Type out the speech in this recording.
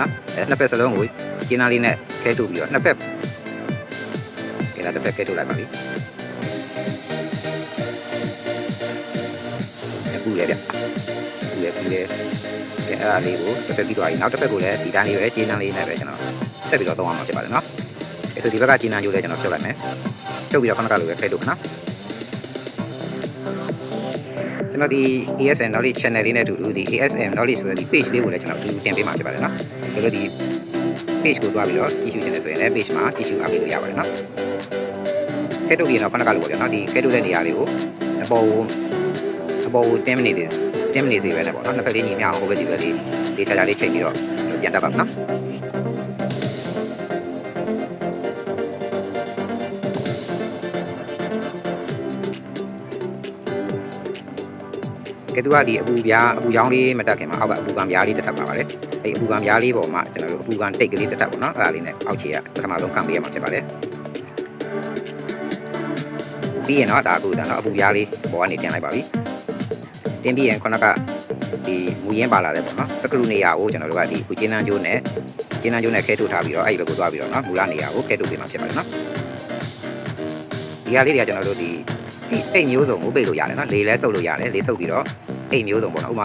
နော်အဲနှစ်ဖက်စလုံးကိုကျင်းသားလေးနဲ့ခဲထုတ်ပြီးတော့နှစ်ဖက်ကဲဒါတစ်ဖက်ခဲထုတ်လိုက်ပါပြီအခုလေဗျအခုလေအခုလေကဲအဲ့ဒါလေးကိုတစ်ဖက်ပြီးသွားပြီနောက်တစ်ဖက်ကိုလည်းဒီတိုင်းလေးပဲကျင်းသားလေးနဲ့ပဲကျွန်တော်ဆက်ပြီးတော့သုံးအောင်မှာဖြစ်ပါတယ်နော်အဲဆိုဒီဘက်ကကျင်းသားကြိုးလည်းကျွန်တော်ဖြုတ်လိုက်မယ်ဖြုတ်ပြီးတော့ခဏခဏလိုပဲခဲထုတ်မယ်နော်ကျွန်တော်ဒီ ASM knowledge channel လေးနဲ့အတူတူဒီ ASM knowledge ဆိုတဲ့ဒီ page လေးကိုလည်းကျွန်တော်အတူတူတင်ပေးမှာဖြစ်ပါတယ်နော်။ ဒါလို့ဒီ page ကိုတွားပြီးတော့ကြည့်ရှုချင်တယ်ဆိုရင်လည်း page မှာကြည့်ရှုအားပေးလို့ရပါတယ်နော်။ခဲတုပ်ပြီးတော့ခဏကလို့ပေါ့ဗျာနော်ဒီခဲတုပ်တဲ့နေရာလေးကိုအပေါ်ကိုအပေါ်ကို10မိနစ်လေး10မိနစ်စီပဲနဲ့ပေါ့နော်။နှစ်ဖက်လေးညီမျှအောင်ဟိုဘက်ဒီဘက်လေးလေးခြားခြားလေးချိန်ပြီးတော့ပြန်တက်ပါမယ်နော်။ ကဲသူကဒီအပူပြားအပူချောင်းလေးမတက်ခင်မှာအောက်ကအပူကံပြားလေးတက်ထပ်ပါပါတယ်အဲ့အပူကံပြားလေးပေါ်မှာကျွန်တော်တို့အပူကံတိတ်ကလေးတက်ထပ်ပါတော့အဲ့ဒါလေးနဲ့အောက်ခြေကပထမဆုံးကံပေးရမှာဖြစ်ပါတယ်ပြီးရင်တော့ဒါအခုဒါတော့အပူပြားလေးပေါ်ကနေတင်လိုက်ပါပြီတင်ပြီးရင်ခုနကဒီမူရင်းပါလာတယ်ပေါ့နော်စကရူနေရာကိုကျွန်တော်တို့ကဒီကုကျင်းနှန်းကျိုးနဲ့ကျင်းနှန်းကျိုးနဲ့ခဲထုတ်ထားပြီးတော့အဲ့ဒီဘက်ကိုသွားပြီးတော့နော်မူလနေရာကိုခဲထုတ်ပေးမှာဖြစ်ပါတယ်နော်ဒီဟာလေးတွေကကျွန်တော်တို့ဒီဒီ အိတ်မျိုးစုံကိုပိတ်လို့ရတယ်နော်လေလဲစုပ်လို့ရတယ်လေစုပ်ပြီးတော့အိတ်မျိုးစုံပေါ့နော်ဥပမာ